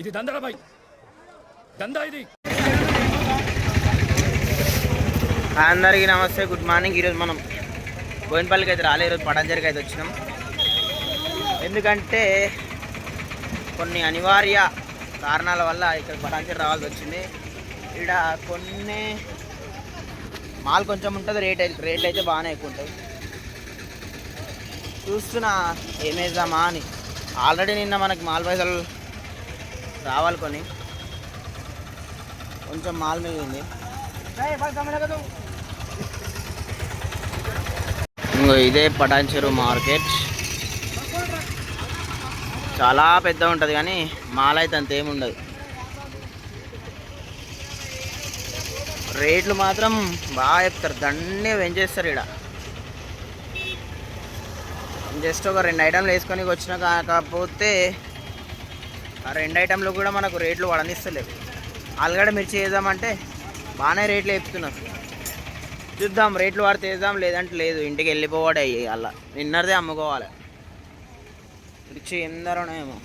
ఇది దందరాబాయ్ దందా ఇది. అందరికీ నమస్తే గుడ్ మార్నింగ్. ఈరోజు మనం బోయినపల్లికి అయితే రాలే ఈరోజు పడంజరికి అయితే వచ్చినాం. ఎందుకంటే కొన్ని అనివార్య కారణాల వల్ల ఇక్కడ పటాంజరి రావాల్సి వచ్చింది. ఇక్కడ కొన్ని మాల్ కొంచెం ఉంటుంది రేట్ అయితే రేట్లు అయితే బాగానే ఎక్కువ ఉంటుంది చూస్తున్నా ఏమేద్దామా అని. ఆల్రెడీ నిన్న మనకి మాల్ పైసలు రావాలి కొని. కొంచెం మాల్ మిగిలింది ఇంకో ఇదే పటాన్చెరు మార్కెట్. చాలా పెద్ద ఉంటుంది కానీ మాల్ అయితే అంత ఏమి ఉండదు. రేట్లు మాత్రం బాగా చెప్తారు. దండే పెంచేస్తారు ఇక్కడ జస్ట్ ఒక రెండు ఐటమ్లు వేసుకొని వచ్చిన కాకపోతే ఆ రెండు ఐటెంలు కూడా మనకు రేట్లు వడనిస్తలేవు. ఆలుగడ్డ మిర్చి వేద్దామంటే బాగానే రేట్లు వేపుతున్నారు. చూద్దాం రేట్లు వాడితే వేద్దాం లేదంటే లేదు. ఇంటికి వెళ్ళిపోవాడే అలా నిన్నదే అమ్ముకోవాలి. మిర్చి ఎన్ని ఉన్నాయేమో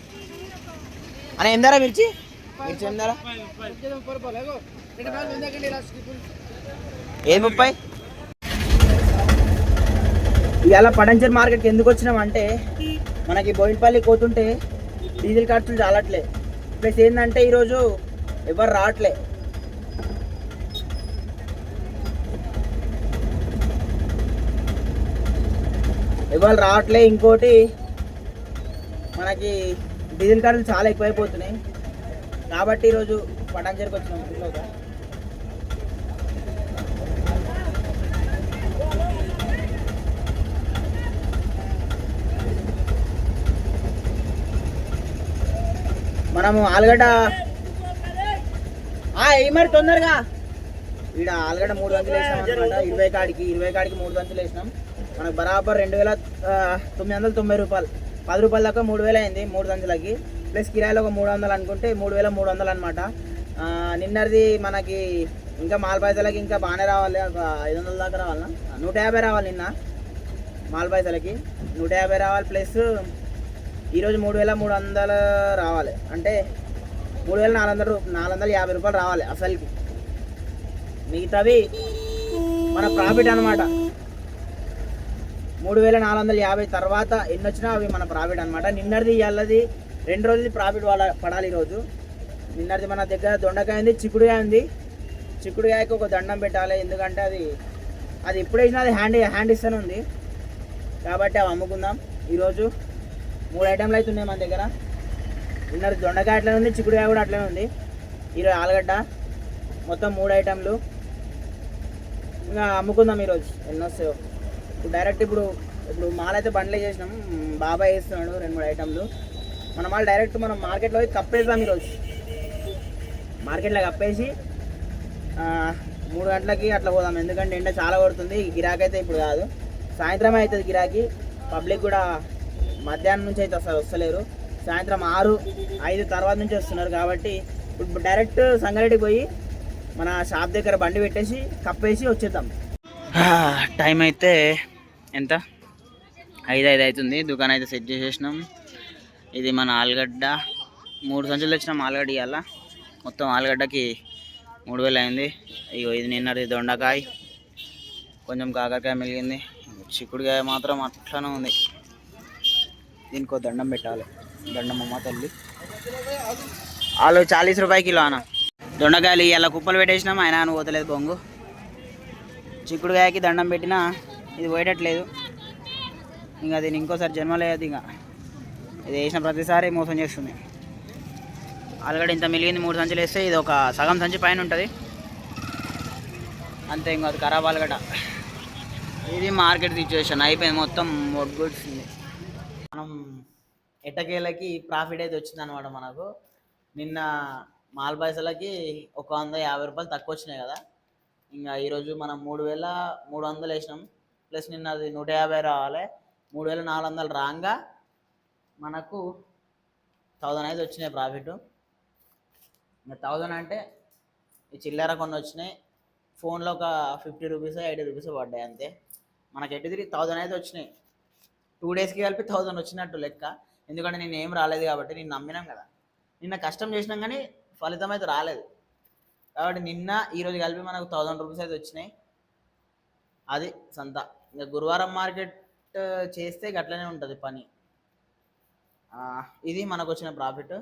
అని ఎందరా మిర్చి? మిర్చి ఎందరా? ఏ ముప్పై? ఇవాళ పడంచర్ మార్కెట్కి ఎందుకు వచ్చినామంటే మనకి బోయినపల్లి పోతుంటే డీజిల్ ఖర్చులు చాలట్లే. ప్లస్ ఏంటంటే ఈరోజు ఎవరు రావట్లే. ఎవరు రావట్లే ఇంకోటి మనకి డీజిల్ ఖర్చులు చాలా ఎక్కువైపోతున్నాయి. కాబట్టి ఈరోజు పటాంజర్కి వచ్చినాం. మనము ఆలుగడ్డ మరి తొందరగా. ఈడ ఆలుగడ్డ మూడు వందలు వేసినాం అనమాట ఇరవై కాడికి ఇరవై కాడికి మూడు వందలు వేసినాం. మనకు బరాబర్ రెండు వేల తొమ్మిది వందల తొంభై రూపాయలు. పది రూపాయల దాకా మూడు వేలు అయింది మూడు వందలకి ప్లస్ కిరాయిలో ఒక మూడు వందలు అనుకుంటే మూడు వేల మూడు వందలు అనమాట నిన్నటిది మనకి ఇంకా మాల్ పైసలకి ఇంకా బాగానే రావాలి. ఒక ఐదు వందల దాకా రావాలన్నా నూట యాభై రావాలి నిన్న మాల్ పైసలకి. నూట యాభై రావాలి ప్లస్ ఈరోజు మూడు వేల మూడు వందలు రావాలి. అంటే మూడు వేల నాలుగు వందలు నాలుగు వందల యాభై రూపాయలు రావాలి అసలుకి. మిగతావి మన ప్రాఫిట్ అనమాట మూడు వేల నాలుగు వందల యాభై తర్వాత ఎన్ని వచ్చినా అవి మన ప్రాఫిట్ అనమాట నిన్నటిది ఇవాళది రెండు రోజులది ప్రాఫిట్ వాళ్ళ పడాలి ఈరోజు. నిన్నటిది మన దగ్గర దొండకాయ ఉంది చిక్కుడుకాయ ఉంది. చిక్కుడుకాయకి ఒక దండం పెట్టాలి. ఎందుకంటే అది అది ఎప్పుడు వేసినా అది హ్యాండ్ హ్యాండ్ ఇస్తూనే ఉంది. కాబట్టి అవి అమ్ముకుందాం. ఈరోజు మూడు ఐటెంలు అయితే ఉన్నాయి మన దగ్గర. నిన్నటి దొండకాయ అట్లనే ఉంది చిక్కుడుకాయ కూడా అట్లనే ఉంది. ఈరోజు ఆలుగడ్డ మొత్తం మూడు ఐటెంలు. ఇంకా అమ్ముకుందాం ఈరోజు ఎన్ని వస్తాయో. ఇప్పుడు డైరెక్ట్ ఇప్పుడు ఇప్పుడు మాల్ అయితే బండ్లే చేసినాం. బాబాయ్ వేస్తున్నాడు రెండు మూడు ఐటెంలు. మన మాల్ డైరెక్ట్ మనం మార్కెట్లో పోయి కప్పేద్దాం ఈరోజు. మార్కెట్లో కప్పేసి మూడు గంటలకి అట్లా పోదాం. ఎందుకంటే ఎండ చాలా కొడుతుంది. గిరాకీ అయితే ఇప్పుడు కాదు. సాయంత్రం అవుతుంది గిరాకీ. పబ్లిక్ కూడా మధ్యాహ్నం నుంచి అయితే అసలు వస్తలేరు. సాయంత్రం ఆరు ఐదు తర్వాత నుంచి వస్తున్నారు కాబట్టి ఇప్పుడు డైరెక్ట్ సంగారెడ్డికి పోయి మన షాప్ దగ్గర బండి పెట్టేసి కప్పేసి వచ్చేద్దాం. టైం అయితే ఎంత? ఐదు ఐదు అవుతుంది. దుకాణం అయితే సెట్ చేసేసినాం. ఇది మన ఆలుగడ్డ. మూడు సంచులు వచ్చినాం ఆలుగడ్డ ఇవాళ మొత్తం ఆలుగడ్డకి మూడు వేలు అయింది. ఇగో ఇది నిన్నది దొండకాయ. కొంచెం కాకరకాయ మిగిలింది. చిక్కుడుకాయ మాత్రం అట్లనే ఉంది. దీనికో దండం పెట్టాలి. దండం అమ్మ తల్లి. ఆలు చాలీస్ రూపాయి కిలో అన్న. దొండకాయలు ఇలా కుప్పలు పెట్టేసినాం ఆయన అని పోతలేదు బొంగు. చిక్కుడుకాయకి దండం పెట్టినా ఇది పోయేటట్లేదు. ఇంకా దీన్ని ఇంకోసారి జన్మ లేదు ఇంకా. ఇది వేసిన ప్రతిసారి మోసం చేస్తుంది. ఆల్రెడీ ఇంత మిలిగింది మూడు సంచులు వేస్తే ఇది ఒక సగం సంచి పైన ఉంటుంది. అంతే ఇంకా అది ఖరాబ్ ఆలుగడ్డ. ఇది మార్కెట్ సిచ్యువేషన్ అయిపోయింది మొత్తం గుడ్స్ ఎట్టకేలకి ప్రాఫిట్ అయితే వచ్చింది అనమాట మనకు. నిన్న మాల్ పైసలకి ఒక వంద యాభై రూపాయలు తక్కువ వచ్చినాయి కదా. ఇంకా ఈరోజు మనం మూడు వేల మూడు వందలు వేసినాం. ప్లస్ నిన్న అది నూట యాభై రావాలి. మూడు వేల నాలుగు వందలు రాగా మనకు థౌజండ్ అయితే వచ్చినాయి ప్రాఫిట్ ఇంకా థౌజండ్ అంటే ఈ చిల్లర కొన్ని వచ్చినాయి. ఫోన్లో ఒక ఫిఫ్టీ రూపీస్ ఎయిటీ రూపీస్ పడ్డాయి అంతే. మనకి ఎటు తిరిగి థౌజండ్ అయితే వచ్చినాయి. టూ డేస్కి కలిపి థౌజండ్ వచ్చినట్టు లెక్క. ఎందుకంటే నేను ఏం రాలేదు కాబట్టి నేను నమ్మినాం కదా. నిన్న కష్టం చేసినాం కానీ ఫలితం అయితే రాలేదు. కాబట్టి నిన్న ఈరోజు కలిపి మనకు థౌజండ్ రూపీస్ అయితే వచ్చినాయి. అది సంత. ఇంకా గురువారం మార్కెట్ చేస్తే గట్లనే ఉంటుంది పని. ఇది మనకు వచ్చిన ప్రాఫిట్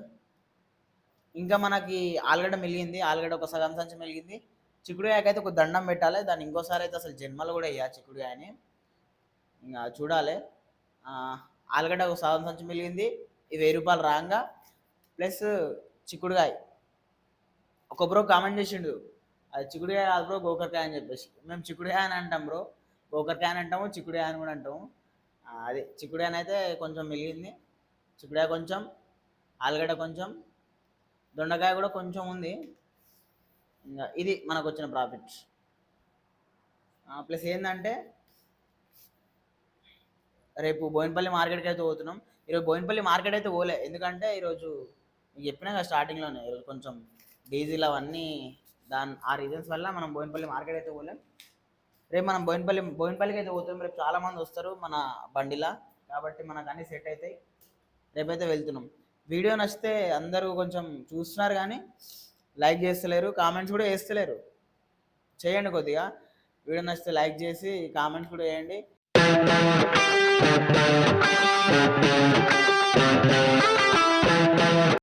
ఇంకా మనకి ఆలుగడ్డ మిలిగింది. ఆలుగడ్డ ఒక సగం సంచి మిలిగింది. చిక్కుడుకాయకి అయితే ఒక దండం పెట్టాలి. దాన్ని ఇంకోసారి అయితే అసలు జన్మలు కూడా వేయాలి చిక్కుడుకాయని. ఇంకా చూడాలి. ఆలుగడ్డ ఒక సగం సంచి మిగిలింది. ఇది వెయ్యి రూపాయలు రాగా. ప్లస్ చిక్కుడుకాయ. ఒక బ్రో కామెంట్ చేసిండు అది చిక్కుడుకాయ కాదు బ్రో గోకరకాయ అని చెప్పేసి. మేము చిక్కుడుకాయ అని అంటాం బ్రో. గోకరకాయ అని అంటాము చిక్కుడుకాయ అని కూడా అంటాము. ఆ, అది చిక్కుడుకాయని అయితే కొంచెం మిగిలింది. చిక్కుడుకాయ కొంచెం ఆలుగడ్డ కొంచెం దొండకాయ కూడా కొంచెం ఉంది. ఇంకా ఇది మనకు వచ్చిన ప్రాఫిట్ ప్లస్ ఏంటంటే రేపు బోయినపల్లి మార్కెట్కి అయితే పోతున్నాం. ఈరోజు బోయినపల్లి మార్కెట్ అయితే పోలే. ఎందుకంటే ఈరోజు చెప్పినా కదా స్టార్టింగ్లోనే ఈరోజు కొంచెం డీజిల్ అవన్నీ దాని ఆ రీజన్స్ వల్ల మనం బోయినపల్లి మార్కెట్ అయితే పోలేం. రేపు మనం బోయినపల్లి బోయినపల్లికి అయితే పోతున్నాం. రేపు చాలా మంది వస్తారు మన బండిలా. కాబట్టి మనకు అన్నీ సెట్ అవుతాయి. రేపైతే వెళ్తున్నాం. వీడియో నచ్చితే అందరూ కొంచెం చూస్తున్నారు కానీ లైక్ చేస్తలేరు కామెంట్స్ కూడా వేస్తలేరు చేయండి కొద్దిగా. వీడియో నచ్చితే లైక్ చేసి కామెంట్స్ కూడా చేయండి. Thank you.